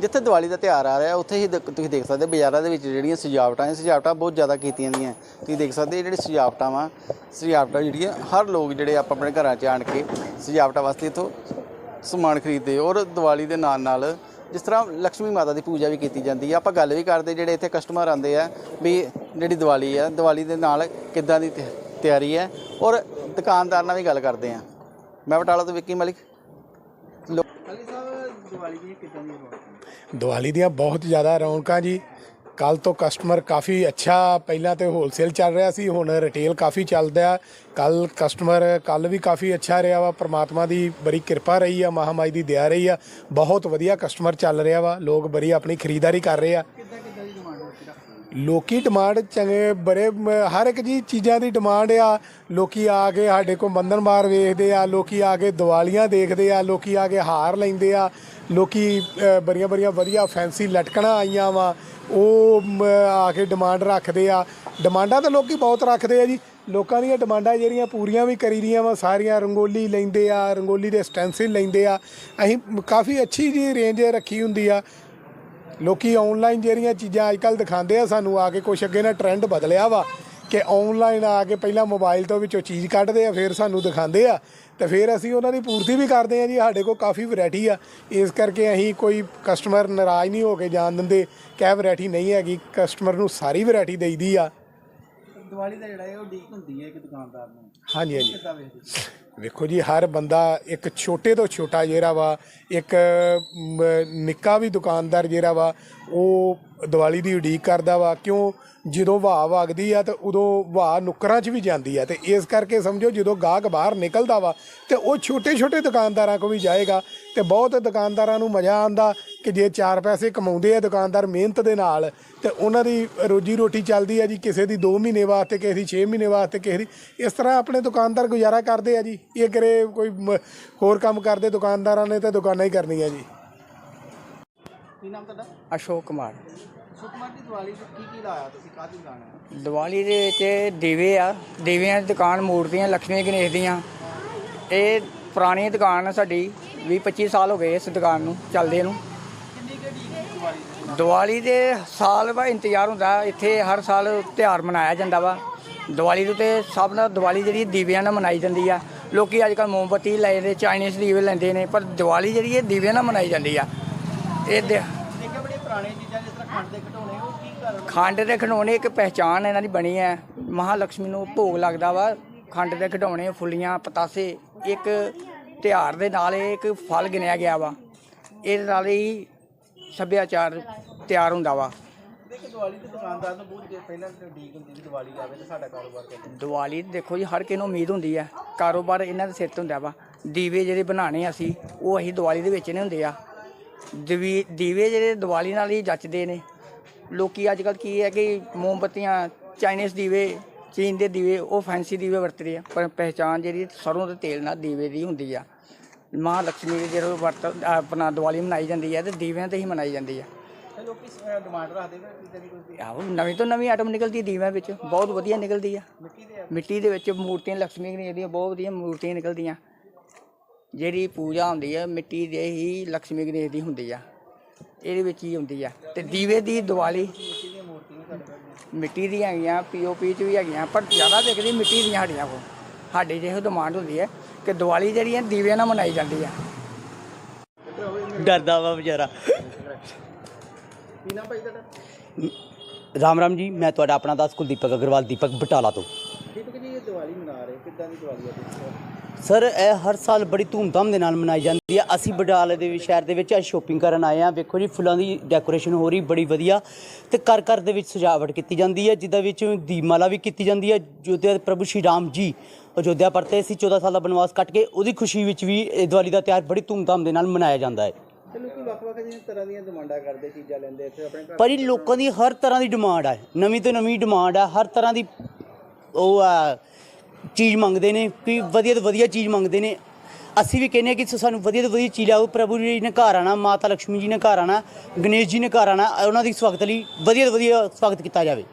ਜਿੱਥੇ ਦੀਵਾਲੀ ਦਾ ਤਿਉਹਾਰ ਆ ਰਿਹਾ, ਉੱਥੇ ਹੀ ਦੇਖ- ਤੁਸੀਂ ਦੇਖ ਸਕਦੇ ਹੋ ਬਾਜ਼ਾਰਾਂ ਦੇ ਵਿੱਚ ਜਿਹੜੀਆਂ ਸਜਾਵਟਾਂ ਹੈ ਸਜਾਵਟਾਂ ਬਹੁਤ ਜ਼ਿਆਦਾ ਕੀਤੀਆਂ ਦੀਆਂ ਤੁਸੀਂ ਦੇਖ ਸਕਦੇ ਇਹ ਜਿਹੜੀ ਸਜਾਵਟਾਂ ਵਾ, ਸਜਾਵਟਾਂ ਜਿਹੜੀਆਂ, ਹਰ ਲੋਕ ਜਿਹੜੇ ਆਪਾਂ ਆਪਣੇ ਘਰਾਂ 'ਚ ਆਣ ਕੇ ਸਜਾਵਟਾਂ ਵਾਸਤੇ ਇੱਥੋਂ ਸਮਾਨ ਖਰੀਦਦੇ ਔਰ ਦੀਵਾਲੀ ਦੇ ਨਾਲ ਨਾਲ ਜਿਸ ਤਰ੍ਹਾਂ ਲక్ష్ਮੀ ਮਾਤਾ ਦੀ ਪੂਜਾ ਵੀ ਕੀਤੀ ਜਾਂਦੀ ਹੈ ਆਪਾਂ ਗੱਲ ਵੀ ਕਰਦੇ ਜਿਹੜੇ ਇੱਥੇ ਕਸਟਮਰ ਆਉਂਦੇ ਆ ਵੀ ਜਿਹੜੀ ਦੀਵਾਲੀ ਆ, ਦੀਵਾਲੀ ਦੇ ਨਾਲ ਕਿੱਦਾਂ ਦੀ ਤਿ- ਤਿਆਰੀ ਹੈ ਔਰ ਦੁਕਾਨਦਾਰ ਨਾਲ ਵੀ ਗੱਲ ਕਰਦੇ ਆ। ਮੈਂ ਬਟਾਲਾ ਤੋਂ ਵਿੱਕੀ ਮਲਿਕ। ਲੋ ਅਲੀ ਸਾਹਿਬ ਦੀਵਾਲੀ ਦੀ ਕਿੱਦਾਂ ਦੀ ਦੀਵਾਲੀ ਦੀਆਂ ਬਹੁਤ ਜ਼ਿਆਦਾ ਰੌਣਕਾਂ ਜੀ। ਕੱਲ ਤੋਂ ਕਸਟਮਰ ਕਾਫੀ ਅੱਛਾ ਪਹਿਲਾਂ ਤੇ ਹੋਲਸੇਲ ਚੱਲ ਰਿਹਾ ਸੀ, ਹੁਣ ਰਿਟੇਲ ਕਾਫੀ ਚੱਲਦਾ ਕੱਲ ਕਸਟਮਰ ਕੱਲ ਵੀ ਕਾਫੀ ਅੱਛਾ ਰਿਹਾ ਵਾ। ਪ੍ਰਮਾਤਮਾ ਦੀ ਬੜੀ ਕਿਰਪਾ ਰਹੀ ਆ, ਮਹਾਮਾਈ ਦੀ ਦਇਆ ਰਹੀ ਆ। ਬਹੁਤ ਵਧੀਆ ਕਸਟਮਰ ਚੱਲ ਰਿਹਾ ਵਾ। ਲੋਕ ਬੜੀ ਆਪਣੀ ਖਰੀਦਦਾਰੀ ਕਰ ਰਹੇ ਆ ਕਿੱਦਾਂ ਕਿੱਦਾਂ ਦੀ ਡਿਮਾਂਡ ਹੋ ਲੋਕੀ ਡਿਮਾਂਡ ਚੰਗੇ ਬੜੇ ਮ- ਹਰ ਇੱਕ ਜੀ ਚੀਜ਼ਾਂ ਦੀ ਡਿਮਾਂਡ ਆ। ਲੋਕੀ ਆ ਕੇ ਸਾਡੇ ਕੋਲ ਬੰਧਨ ਮਾਰ ਵੇਖਦੇ ਆ ਲੋਕੀ ਆ ਕੇ ਦੀਵਾਲੀਆਂ ਦੇਖਦੇ ਆ ਲੋਕੀ ਆ ਕੇ ਹਾਰ ਲੈਂਦੇ ਆ। ਲੋਕੀ ਅ, ਬੜੀਆਂ ਬੜੀਆਂ ਵਧੀਆ ਫੈਂਸੀ ਲਟਕਣਾ ਆਈਆਂ ਵਾ ਉਹ ਮ, ਆ ਕੇ ਡਿਮਾਂਡ ਰੱਖਦੇ ਆ। ਡਿਮਾਂਡਾਂ ਤਾਂ ਲੋਕੀ ਬਹੁਤ ਰੱਖਦੇ ਆ ਜੀ। ਲੋਕਾਂ ਦੀਆਂ ਡਿਮਾਂਡਾਂ ਜਿਹੜੀਆਂ ਪੂਰੀਆਂ ਵੀ ਕਰੀ ਦੀਆਂ ਵਾ ਸਾਰੀਆਂ ਰੰਗੋਲੀ ਲੈਂਦੇ ਆ ਰੰਗੋਲੀ ਦੇ ਸਟੈਂਸਿਲ ਲੈਂਦੇ ਆ। ਅਸੀਂ ਕਾਫੀ ਅੱਛੀ ਜੀ ਰੇਂਜ ਰੱਖੀ ਹੁੰਦੀ ਆ। ਲੋਕੀ ਆਨਲਾਈਨ ਜਿਹੜੀਆਂ ਚੀਜ਼ਾਂ ਅੱਜਕੱਲ ਦਿਖਾਉਂਦੇ ਆ, ਸਾਨੂੰ ਆ ਕੇ ਕੁਛ ਅੱਗੇ ਨਾ ਟ੍ਰੈਂਡ ਬਦਲਿਆ ਵਾ ਕਿ ਆਨਲਾਈਨ ਆ ਕੇ ਪਹਿਲਾਂ ਮੋਬਾਈਲ ਤੋਂ ਵਿੱਚੋਂ ਚੀਜ਼ ਕੱਢਦੇ ਆ, ਫਿਰ ਸਾਨੂੰ ਦਿਖਾਉਂਦੇ ਆ। ਤੇ ਫਿਰ ਅਸੀਂ ਉਹਨਾਂ ਦੀ ਪੂਰਤੀ ਵੀ ਕਰਦੇ ਆ ਜੀ, ਸਾਡੇ ਕੋਲ ਕਾਫੀ ਵੈਰਾਈਟੀ ਆ। ਇਸ ਕਰਕੇ ਅਸੀਂ ਕੋਈ ਕਸਟਮਰ ਨਾਰਾਜ਼ ਨਹੀਂ ਹੋ ਕੇ ਜਾਣ ਦਿੰਦੇ ਕਿ ਇਹ ਵੈਰਾਈਟੀ ਨਹੀਂ ਹੈਗੀ ਕਸਟਮਰ ਨੂੰ ਸਾਰੀ ਵੈਰਾਈਟੀ ਦੇਈਦੀ ਆ। ਦੀਵਾਲੀ ਦਾ ਜਿਹੜਾ ਹੈ ਉਹ ਡੀਕ ਹੁੰਦੀ ਹੈ ਇੱਕ ਦੁਕਾਨਦਾਰ ਨੂੰ। ਹਾਂਜੀ ਹਾਂਜੀ। ਕਿੱਦਾਂ ਵੇਖਦੇ ਵੇਖੋ ਜੀ ਹਰ ਬੰਦਾ ਇੱਕ ਛੋਟੇ ਤੋਂ ਛੋਟਾ ਜਿਹੜਾ ਵਾ ਇੱਕ ਮ, ਨਿੱਕਾ ਵੀ ਦੁਕਾਨਦਾਰ ਜਿਹੜਾ ਵਾ ਉਹ ਦੀਵਾਲੀ ਦੀ ਉਡੀਕ ਕਰਦਾ ਵਾ। ਕਿਉਂ? ਜਦੋਂ ਵਾਹ ਵਗਦੀ ਆ ਤੇ ਉਦੋਂ ਵਾਹ ਨੁੱਕਰਾਂ 'ਚ ਵੀ ਜਾਂਦੀ ਆ। ਤੇ ਇਸ ਕਰਕੇ ਸਮਝੋ ਜਦੋਂ ਗਾਹਕ ਬਾਹਰ ਨਿਕਲਦਾ ਵਾ ਤੇ ਉਹ ਛੋਟੇ ਛੋਟੇ ਦੁਕਾਨਦਾਰਾਂ ਕੋ ਵੀ ਜਾਏਗਾ ਤੇ ਬਹੁਤ ਦੁਕਾਨਦਾਰਾਂ ਨੂੰ ਮਜ਼ਾ ਆਂਦਾ ਕਿ ਜੇ ਚਾਰ ਪੈਸੇ ਕਮਾਉਂਦੇ ਆ ਦੁਕਾਨਦਾਰ ਮਿਹਨਤ ਦੇ ਨਾਲ ਤੇ ਉਹਨਾਂ ਦੀ ਰੋਜੀ ਰੋਟੀ ਚੱਲਦੀ ਆ ਜੀ ਕਿਸੇ ਦੀ 2 ਮਹੀਨੇ ਵਾਸਤੇ ਕਿਸੇ ਦੀ 6 ਮਹੀਨੇ ਵਾਸਤੇ ਕਿਸੇ ਦੀ ਇਸ ਤਰ੍ਹਾਂ ਆਪਣੇ ਦੁਕਾਨਦਾਰ ਗੁਜ਼ਾਰਾ ਕਰਦੇ ਆ ਜੀ। ਇਹ ਕਰੇ ਕੋਈ ਹੋਰ ਕੰਮ ਕਰਦੇ ਦੁਕਾਨਦਾਰਾਂ ਨੇ ਤੇ ਦੁਕਾਨਾਂ ਹੀ ਕਰਨੀਆਂ ਜੀ। ਕੀ ਨਾਮ ਤੁਹਾਡਾ? ਅਸ਼ੋਕ ਕੁਮਾਰ। ਸੁਕਮਾਰ ਦੀ ਦੀਵਾਲੀ ਤੇ ਕੀ ਕੀ ਲਾਇਆ ਤੁਸੀਂ? ਕਾਹਦੀ ਦੁਕਾਨ ਹੈ ਦੀਵਾਲੀ ਦੇ ਵਿੱਚ ਦੀਵੇ ਆ ਦੀਵਿਆਂ ਦੀ ਦੁਕਾਨ ਮੂਰਤੀਆਂ ਲక్ష్ਮੀ ਗਣੇਸ਼ ਦੀਆਂ। ਇਹ ਪੁਰਾਣੀ ਦੁਕਾਨ ਆ ਸਾਡੀ 20 25 ਸਾਲ ਹੋ ਗਏ ਇਸ ਦੁਕਾਨ ਨੂੰ ਚੱਲਦੇ ਨੂੰ। ਦੀਵਾਲੀ ਦੀ ਸਾਲ ਬਾਅਦ ਇੰਤਜ਼ਾਰ ਹੁੰਦਾ ਇੱਥੇ ਹਰ ਸਾਲ ਤਿਉਹਾਰ ਮਨਾਇਆ ਜਾਂਦਾ ਵਾ। ਦੀਵਾਲੀ ਦੇ ਤੇ ਸਭ ਨਾਲ ਦੀਵਾਲੀ ਜਿਹੜੀ ਦੀਵਿਆਂ ਨਾਲ ਮਨਾਈ ਜਾਂਦੀ ਆ। ਲੋਕੀ ਅੱਜ ਕੱਲ ਮੋਮਬੱਤੀ ਲੈਂਦੇ ਚਾਈਨੀਜ਼ ਦੀਵੇ ਲੈਂਦੇ ਨੇ ਪਰ ਦੀਵਾਲੀ ਜਿਹੜੀ ਇਹ ਦੀਵਿਆਂ ਨਾਲ ਮਨਾਈ ਜਾਂਦੀ ਆ। ਇਹ ਦੇ- ਖੰਡ ਦੇ ਖਿਡੌਣੇ ਇੱਕ ਪਹਿਚਾਨ ਇਹਨਾਂ ਦੀ ਬਣੀ ਹੈ ਮਹਾਲక్ష్ਮੀ ਨੂੰ ਭੋਗ ਲੱਗਦਾ ਵਾ। ਖੰਡ ਦੇ ਖਿਡੌਣੇ ਫੁੱਲੀਆਂ ਪਤਾਸੇ ਇੱਕ ਤਿਉਹਾਰ ਦੇ ਨਾਲ ਇਹ ਇੱਕ ਫਲ ਗਿਣਿਆ ਗਿਆ ਵਾ। ਇਹਦੇ ਨਾਲ ਹੀ ਸੱਭਿਆਚਾਰ ਤਿਆਰ ਹੁੰਦਾ ਵਾ। ਦੇਖ ਦੀਵਾਲੀ ਤੇ ਦੁਕਾਨਦਾਰ ਨੂੰ ਬਹੁਤ ਪਹਿਲਾਂ ਤੇ ਡੀਕ ਹੁੰਦੀ ਕਿ ਦੀਵਾਲੀ ਆਵੇ ਤੇ ਸਾਡਾ ਕਾਰੋਬਾਰ ਚੱਲੇ ਦੀਵਾਲੀ ਦੇਖੋ ਜੀ ਹਰ ਕਿਸੇ ਨੂੰ ਉਮੀਦ ਹੁੰਦੀ ਹੈ ਕਾਰੋਬਾਰ ਇਹਨਾਂ ਦੇ ਸਿਰ ਤੇ ਹੁੰਦਾ ਵਾ। ਦੀਵੇ ਜਿਹੜੇ ਬਣਾਣੇ ਅਸੀਂ ਉਹ ਅਸੀਂ ਦੀਵਾਲੀ ਦੇ ਵਿੱਚ ਨੇ ਹੁੰਦੇ ਆ। ਦੀਵੀ ਦੀਵੇ ਜਿਹੜੇ ਦੀਵਾਲੀ ਨਾਲ ਹੀ ਜੱਚਦੇ ਨੇ। ਲੋਕੀ ਅੱਜ ਕੱਲ ਕੀ ਹੈ ਕਿ ਮੋਮਬੱਤੀਆਂ ਚਾਈਨੀਜ਼ ਦੀਵੇ ਚੀਨ ਦੇ ਦੀਵੇ ਉਹ ਫੈਂਸੀ ਦੀਵੇ ਵਰਤਦੇ ਆ। ਪਰ ਪਹਿਚਾਨ ਜਿਹੜੀ ਸਰੋਂ ਦੇ ਤੇਲ ਨਾਲ ਦੀਵੇ ਦੀ ਹੁੰਦੀ ਆ। ਮਾਂ ਲక్ష్ਮੀ ਦੀ ਜਦੋਂ ਵਰਤ ਆਪਣਾ ਦੀਵਾਲੀ ਮਨਾਈ ਜਾਂਦੀ ਹੈ ਤੇ ਦੀਵਿਆਂ ਤੇ ਹੀ ਮਨਾਈ ਜਾਂਦੀ ਹੈ। ਆਹੋ ਨਵੀਂ ਤੋਂ ਨਵੀਂ ਆਈਟਮ ਨਿਕਲਦੀ ਦੀਵਿਆਂ ਵਿੱਚ ਬਹੁਤ ਵਧੀਆ ਨਿਕਲਦੀ ਆ। ਮਿੱਟੀ ਦੇ ਵਿੱਚ ਮੂਰਤੀਆਂ ਲక్ష్ਮੀ ਗਣੇਸ਼ ਦੀਆਂ ਬਹੁਤ ਵਧੀਆ ਮੂਰਤੀਆਂ ਨਿਕਲਦੀਆਂ। ਜਿਹੜੀ ਪੂਜਾ ਹੁੰਦੀ ਹੈ ਮਿੱਟੀ ਦੇ ਹੀ ਲక్ష్ਮੀ ਗਣੇਸ਼ ਦੀ ਹੁੰਦੀ ਆ। ਇਹਦੇ ਵਿੱਚ ਹੀ ਹੁੰਦੀ ਆ। ਤੇ ਦੀਵੇ ਦੀ ਦੀਵਾਲੀ ਮਿੱਟੀ ਦੀਆਂ ਹੈਗੀਆਂ ਪੀਓਪੀ ਚ ਵੀ ਹੈਗੀਆਂ ਪਰ ਜ਼ਿਆਦਾ ਦੇਖਦੀ ਮਿੱਟੀ ਦੀਆਂ ਸਾਡੀਆਂ ਕੋਲ। ਸਾਡੇ ਜਿਹੋ ਡਿਮਾਂਡ ਹੁੰਦੀ ਹੈ। ਕਿ ਦੀਵਾਲੀ ਜਿਹੜੀ ਹੈ ਦੀਵਿਆਂ ਨਾਲ ਮਨਾਈ ਜਾਂਦੀ ਆ। ਡਰਦਾ ਵਾ ਵਿਚਾਰਾ। ਕੀ ਨਾਮ ਭਾਈ ਤੁਹਾਡਾ? ਰਾਮ ਰਾਮ ਜੀ ਮੈਂ ਤੁਹਾਡਾ ਆਪਣਾ ਦਾਸ ਕੁਲਦੀਪਕ ਅਗਰਵਾਲ ਦੀਪਕ ਬਟਾਲਾ ਤੋਂ। ਦੀਪਕ ਜੀ ਇਹ ਦੀਵਾਲੀ ਮਨਾ ਰਹੇ ਕਿੱਦਾਂ ਦੀ ਦੀਵਾਲੀ ਹੈ ਤੁਸੀਂ? ਸਰ ਇਹ ਹਰ ਸਾਲ ਬੜੀ ਧੂਮਧਾਮ ਦੇ ਨਾਲ ਮਨਾਈ ਜਾਂਦੀ ਹੈ। ਅਸੀਂ ਬਟਾਲੇ ਦੇ ਵਿੱਚ ਸ਼ਹਿਰ ਦੇ ਵਿੱਚ ਅੱਜ ਸ਼ੋਪਿੰਗ ਕਰਨ ਆਏ ਆ ਵੇਖੋ ਜੀ ਫੁੱਲਾਂ ਦੀ ਡੈਕੋਰੇਸ਼ਨ ਹੋ ਰਹੀ ਬੜੀ ਵਧੀਆ ਤੇ ਘਰ ਘਰ ਦੇ ਵਿੱਚ ਸਜਾਵਟ ਕੀਤੀ ਜਾਂਦੀ ਹੈ ਜਿੱਦਾਂ ਵਿੱਚ ਦੀਪਮਾਲਾ ਵੀ ਕੀਤੀ ਜਾਂਦੀ ਹੈ। ਜੋਧਿਆ ਪ੍ਰਭੂ ਸ਼੍ਰੀ ਰਾਮ ਜੀ ਅਯੋਧਿਆ ਪਰਤੇ ਸੀ 14 ਸਾਲ ਦਾ ਬਨਵਾਸ ਕੱਟ ਕੇ ਉਹਦੀ ਖੁਸ਼ੀ ਵਿੱਚ ਵੀ ਇਹ ਦੀਵਾਲੀ ਦਾ ਤਿਉਹਾਰ ਬੜੀ ਧੂਮਧਾਮ ਦੇ ਨਾਲ ਮਨਾਇਆ ਜਾਂਦਾ ਹੈ। ਤੇ ਲੋਕੀ ਵੱਖ-ਵੱਖ ਜਿਹੀਆਂ ਤਰ੍ਹਾਂ ਦੀਆਂ ਡਿਮਾਂਡਾਂ ਕਰਦੇ ਚੀਜ਼ਾਂ ਲੈਂਦੇ ਇੱਥੇ ਆਪਣੇ ਘਰ। ਪਰ ਇਹ ਲੋਕਾਂ ਦੀ ਹਰ ਤਰ੍ਹਾਂ ਦੀ ਡਿਮਾਂਡ ਹੈ ਨਵੀਂ ਤੋਂ ਨਵੀਂ ਡਿਮਾਂਡ ਹੈ ਹਰ ਤਰ੍ਹਾਂ ਦੀ ਉਹ ਆ ਚੀਜ਼ ਮੰਗਦੇ ਨੇ ਕਿ ਵਧੀਆ ਤੋਂ ਵਧੀਆ ਚੀਜ਼ ਮੰਗਦੇ ਨੇ। ਅਸੀਂ ਵੀ ਕਹਿੰਦੇ ਹਾਂ ਕਿ ਸਾਨੂੰ ਵਧੀਆ ਤੋਂ ਵਧੀਆ ਚੀਜ਼ ਲਿਆਓ। ਪ੍ਰਭੂ ਜੀ ਨੇ ਘਰ ਆਣਾ ਮਾਤਾ ਲక్ష్ਮੀ ਜੀ ਨੇ ਘਰ ਆਣਾ ਗਣੇਸ਼ ਜੀ ਨੇ ਘਰ ਆਣਾ ਉਹਨਾਂ ਦੀ ਸਵਾਗਤ ਲਈ ਵਧੀਆ ਤੋਂ ਵਧੀਆ ਸਵਾਗਤ ਕੀਤਾ ਜਾਵੇ।